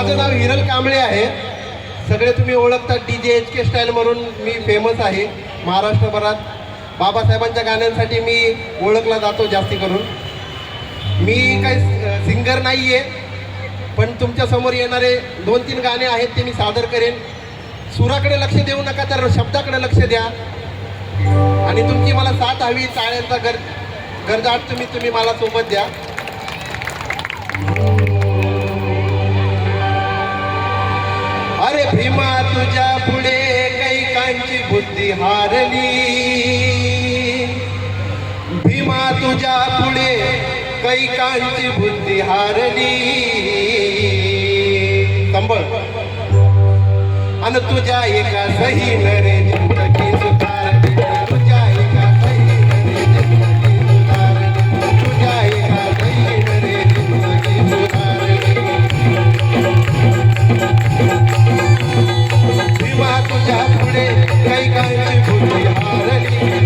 माझं नाव हिरल कांबळे आहे. सगळे तुम्ही ओळखता डी जे एच के स्टाईल म्हणून मी फेमस आहे महाराष्ट्रभरात. बाबासाहेबांच्या गाण्यांसाठी मी ओळखला जातो जास्ती करून. मी काही सिंगर नाही आहे पण तुमच्यासमोर येणारे दोन तीन गाणे आहेत ते मी सादर करेन. सुराकडे लक्ष देऊ नका तर शब्दाकडे लक्ष द्या. आणि तुमची मला साथ हवी चाळ्यांचा गर गरजाट तुम्ही तुम्ही मला सोबत द्या. कधी हारली? भीमा तुझ्या पुढे कैकांची बुद्धी हारली. संबळ अन तुझ्या एका सही नरे कई कई बुझिहार